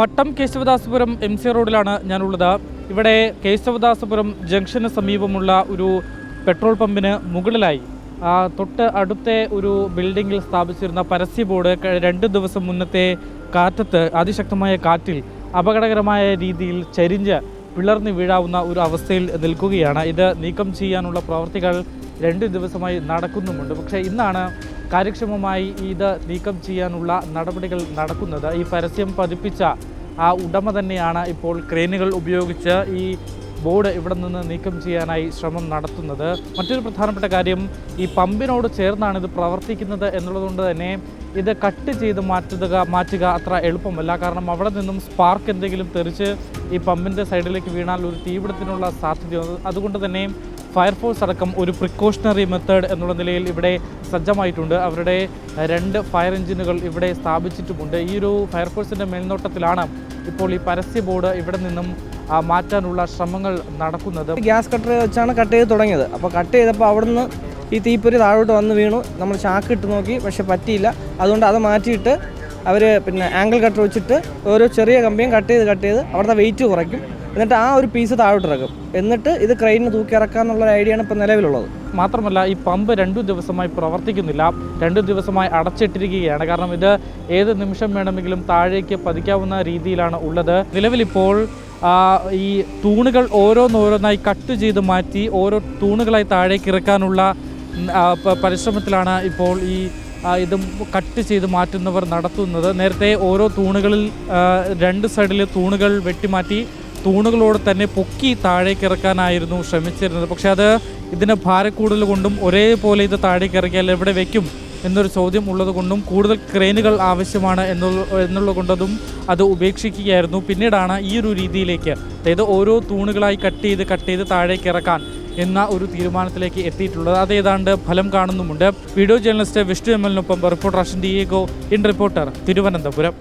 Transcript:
പട്ടം Kesavadasapuram M C റോഡിലാണ് ഞാനുള്ളത്. ഇവിടെ കേശവദാസപുരം ജംഗ്ഷന് സമീപമുള്ള ഒരു പെട്രോൾ പമ്പിന് മുകളിലായി തൊട്ട് അടുത്തെ ഒരു ബിൽഡിങ്ങിൽ സ്ഥാപിച്ചിരുന്ന പരസ്യ ബോർഡ് രണ്ട് ദിവസം മുന്നത്തെ കാറ്റത്ത് അതിശക്തമായ കാറ്റിൽ അപകടകരമായ രീതിയിൽ ചരിഞ്ഞ് പിളർന്നു വീഴാവുന്ന ഒരു അവസ്ഥയിൽ നിൽക്കുകയാണ്. ഇത് നീക്കം ചെയ്യാനുള്ള പ്രവർത്തികൾ രണ്ട് ദിവസമായി നടക്കുന്നുമുണ്ട്. പക്ഷേ ഇന്നാണ് കാര്യക്ഷമമായി ഇത് നീക്കം ചെയ്യാനുള്ള നടപടികൾ നടക്കുന്നത്. ഈ പരസ്യം പതിപ്പിച്ച ആ ഉടമ തന്നെയാണ് ഇപ്പോൾ ക്രെയിനുകൾ ഉപയോഗിച്ച് ഈ ബോർഡ് ഇവിടെ നിന്ന് നീക്കം ചെയ്യാനായി ശ്രമം നടത്തുന്നത്. മറ്റൊരു പ്രധാനപ്പെട്ട കാര്യം ഈ പമ്പിനോട് ചേർന്നാണ് ഇത് പ്രവർത്തിക്കുന്നത് എന്നുള്ളതുകൊണ്ട് തന്നെ ഇത് കട്ട് ചെയ്ത് മാറ്റുക മാറ്റുക അത്ര എളുപ്പമല്ല. കാരണം അവിടെ നിന്നും സ്പാർക്ക് എന്തെങ്കിലും തെറിച്ച് ഈ പമ്പിന്റെ സൈഡിലേക്ക് വീണാൽ ഒരു തീപിടുത്തിനുള്ള സാധ്യതയുണ്ട് അതുകൊണ്ട് തന്നെ ഫയർഫോഴ്സ് അടക്കം ഒരു പ്രിക്കോഷണറി മെത്തേഡ് എന്നുള്ള നിലയിൽ ഇവിടെ സജ്ജമായിട്ടുണ്ട്. അവരുടെ രണ്ട് ഫയർ എഞ്ചിനുകൾ ഇവിടെ സ്ഥാപിച്ചിട്ടുമുണ്ട്. ഈ ഒരു ഫയർഫോഴ്സിന്റെ മേൽനോട്ടത്തിലാണ് ഇപ്പോൾ ഈ പരസ്യ ബോർഡ് ഇവിടെ നിന്നും മാറ്റാനുള്ള ശ്രമങ്ങൾ നടക്കുന്നത്. ഗ്യാസ് കട്ടർ വെച്ചാണ് കട്ട് ചെയ്ത് തുടങ്ങിയത്. അപ്പോൾ കട്ട് ചെയ്തപ്പോൾ അവിടുന്ന് ഈ തീപ്പൊരി താഴോട്ട് വന്ന് വീണു. നമ്മൾ ചാക്ക് ഇട്ട് നോക്കി പക്ഷെ പറ്റിയില്ല. അതുകൊണ്ട് അത് മാറ്റിയിട്ട് അവർ പിന്നെ ആംഗിൾ കട്ടർ വെച്ചിട്ട് ഓരോ ചെറിയ കമ്പിയും കട്ട് ചെയ്ത് കട്ട് ചെയ്ത് അവിടുത്തെ വെയിറ്റ് കുറയ്ക്കും. എന്നിട്ട് ആ ഒരു പീസ് താഴോട്ട് ഇറക്കും എന്നിട്ട് ഇത് ക്രെയിനിന് തൂക്കി ഇറക്കാന്നുള്ള ഒരു ഐഡിയ ആണ് ഇപ്പോൾ നിലവിലുള്ളത്. മാത്രമല്ല ഈ പമ്പ് രണ്ടു ദിവസമായി പ്രവർത്തിക്കുന്നില്ല. രണ്ടു ദിവസമായി അടച്ചിട്ടിരിക്കുകയാണ്. കാരണം ഇത് ഏത് നിമിഷം വേണമെങ്കിലും താഴേക്ക് പതിക്കാവുന്ന രീതിയിലാണ് ഉള്ളത്. നിലവിലിപ്പോൾ ഈ തൂണുകൾ ഓരോന്നോരോന്നായി കട്ട് ചെയ്ത് മാറ്റി ഓരോ തൂണുകളായി താഴേക്ക് ഇറക്കാനുള്ള പരിശ്രമത്തിലാണ് ഇപ്പോൾ ഈ ഇത് കട്ട് ചെയ്ത് മാറ്റുന്നവർ നടത്തുന്നത്. നേരത്തെ ഓരോ തൂണുകളിൽ രണ്ട് സൈഡിൽ തൂണുകൾ വെട്ടിമാറ്റി തൂണുകളോട് തന്നെ പൊക്കി താഴേക്ക് ഇറക്കാനായിരുന്നു ശ്രമിച്ചിരുന്നത്. പക്ഷേ അത് ഇതിന്റെ ഭാരക്കൂടുതൽ കൊണ്ടും ഒരേപോലെ ഇത് താഴേക്ക് ഇറക്കിയാൽ എവിടെ വയ്ക്കും എന്നൊരു ചോദ്യം ഉള്ളത് കൊണ്ടും കൂടുതൽ ക്രെയിനുകൾ ആവശ്യമാണ് എന്നുള്ള കൊണ്ടതും അത് ഉപേക്ഷിക്കുകയായിരുന്നു. പിന്നീടാണ് ഈ ഒരു രീതിയിലേക്ക് അതായത് ഓരോ തൂണുകളായി കട്ട് ചെയ്ത് കട്ട് ചെയ്ത് താഴേക്ക് ഇറക്കാൻ എന്ന ഒരു തീരുമാനത്തിലേക്ക് എത്തിയിട്ടുള്ളത്. അത് ഏതാണ്ട് ഫലം കാണുന്നുമുണ്ട്. Video journalist Vishnu M എല്ലിനൊപ്പം reporter Ashwin Diego in reporter Thiruvananthapuram.